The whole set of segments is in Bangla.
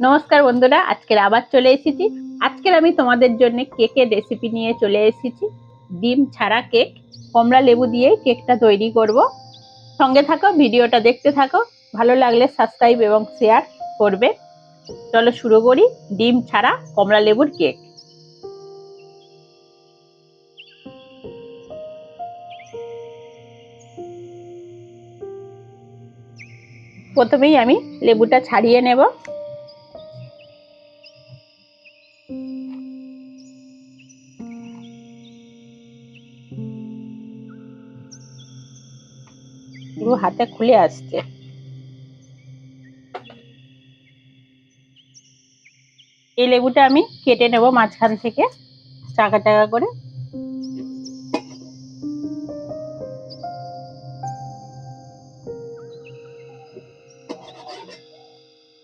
নমস্কার বন্ধুরা, আজকের আবার চলে এসেছি। আজকের আমি তোমাদের জন্য কেকের রেসিপি নিয়ে চলে এসেছি। ডিম ছাড়া কেক, কমলা লেবু দিয়ে কেকটা তৈরি করব। সঙ্গে থাকো, ভিডিওটা দেখতে থাকো। ভালো লাগলে সাবস্ক্রাইব এবং শেয়ার করবে। চলো শুরু করি। ডিম ছাড়া কমলা লেবুর কেক। প্রথমেই আমি লেবুটা ছাড়িয়ে নেব। পুরো হাতে খুলে আসছে। এই লেবুটা আমি কেটে নেব মাঝখান থেকে, চাকা চাকা করে।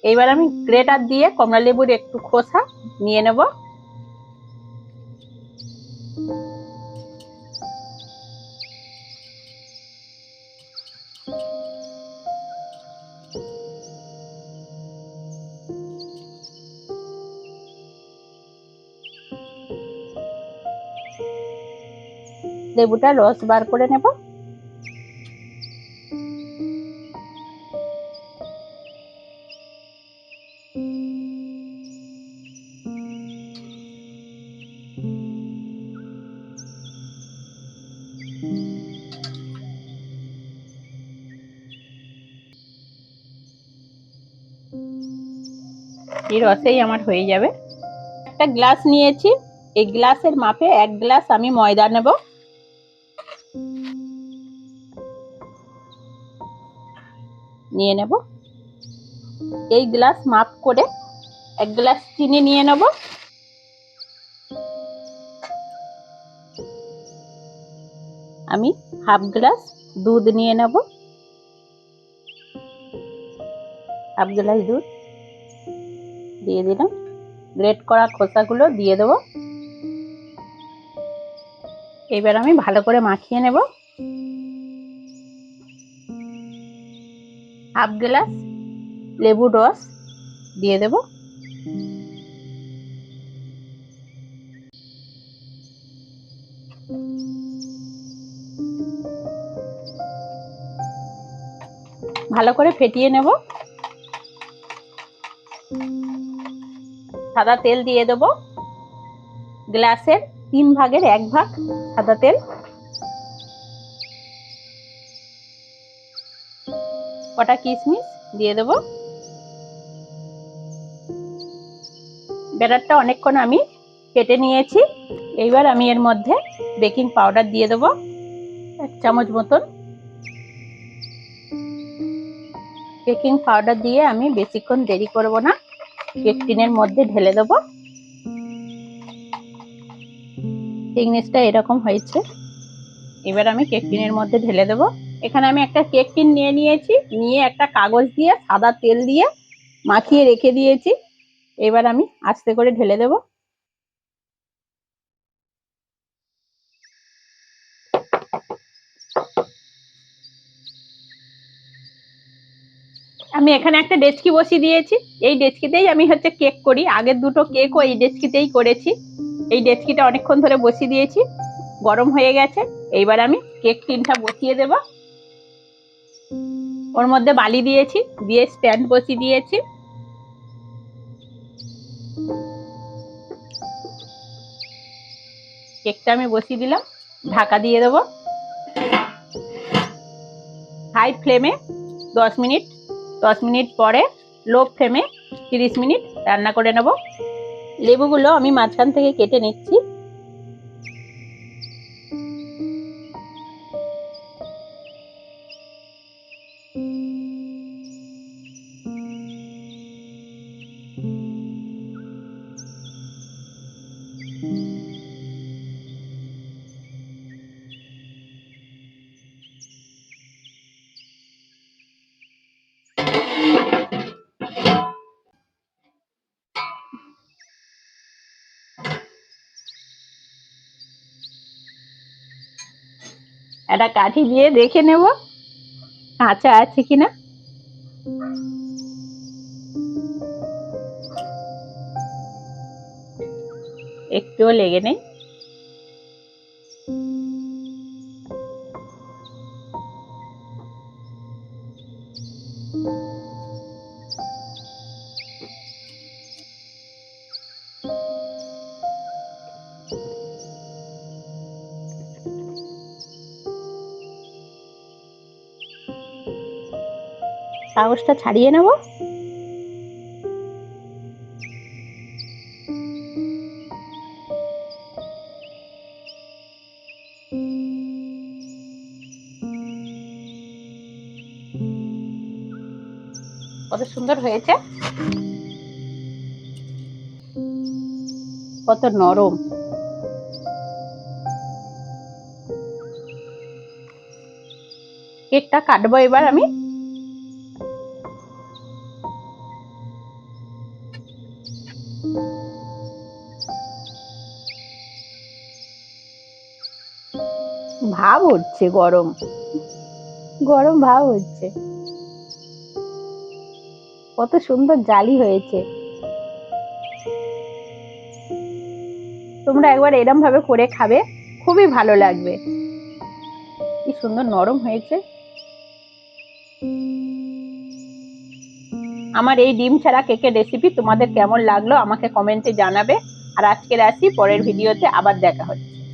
এইবার আমি গ্রেটার দিয়ে কমলা লেবুর একটু খোসা নিয়ে নেব। লেবুটা রস বার করে নেব। এই রসেই আমার হয়ে যাবে। একটা গ্লাস নিয়েছি। এই গ্লাসের মাপে এক গ্লাস আমি ময়দা নেব। নিয়ে নেব। এই গ্লাস মাপ করে এক গ্লাস চিনি নিয়ে নেব। আমি হাফ গ্লাস দুধ নিয়ে নেব। হাফ গ্লাস দুধ দিয়ে দিলাম। গ্রেট করা খোসাগুলো দিয়ে দেব। এবার আমি ভালো করে মাখিয়ে নেব। হাফ গ্লাস লেবুর রস দিয়ে দেব। ভালো করে ফেটিয়ে নেব। সাদা তেল দিয়ে দেব। গ্লাসের তিন ভাগের এক ভাগ সাদা তেল। কটা কিশমিশ দিয়ে দেব। ব্যাটারটা অনেকক্ষণ আমি কেটে নিয়েছি। এইবার আমি এর মধ্যে বেকিং পাউডার দিয়ে দেব। এক চামচ মতন। বেকিং পাউডার দিয়ে আমি বেশিক্ষণ দেরি করব না। কেক টিনের মধ্যে ঢেলে দেব। থিকনেসটা এরকম হয়েছে। এবার আমি কেক টিনের মধ্যে ঢেলে দেব। এখানে আমি একটা কেক টিন নিয়ে নিয়েছি। নিয়ে একটা কাগজ দিয়ে, সাদা তেল দিয়ে মাখিয়ে রেখে দিয়েছি। এবার আমি আস্তে করে ঢেলে দেব। আমি এখানে একটা ডেচকি বসিয়ে দিয়েছি। এই ডেচকিতেই আমি হচ্ছে কেক করি। আগের দুটো কেকও এই ডেচকিতেই করেছি। এই ডেচকিটা অনেকক্ষণ ধরে বসিয়ে দিয়েছি। গরম হয়ে গেছে। এইবার আমি কেক টিনটা বসিয়ে দেব। ওর মধ্যে বালি দিয়েছি, দিয়ে স্ট্যান্ড বসিয়ে দিয়েছি। কেকটা আমি বসিয়ে দিলাম। ঢাকা দিয়ে দেবো। হাই ফ্লেমে দশ মিনিট দশ মিনিট পরে লো ফ্লেমে তিরিশ মিনিট রান্না করে নেব। লেবুগুলো আমি মাঝখান থেকে কেটে নিচ্ছি। একটা কাঠি দিয়ে দেখে নেব। কাঁচা আছে কিনা একটুও লেগে নেই। কাগজটা ছাড়িয়ে নেব? কত সুন্দর হয়েছে। কত নরম। কেকটা কাটবো এবার আমি। ভাব হচ্ছে, গরম। গরম ভাব হচ্ছে। কত সুন্দর জালি হয়েছে। তোমরা একবার এরম ভাবে করে খাবে, খুবই ভালো লাগবে। কি সুন্দর নরম হয়েছে। আমার এই ডিম ছাড়া কেকের রেসিপি তোমাদের কেমন লাগল আমাকে কমেন্টে জানাবে। আর আজকের আসি, পরের ভিডিওতে আবার দেখা হচ্ছে।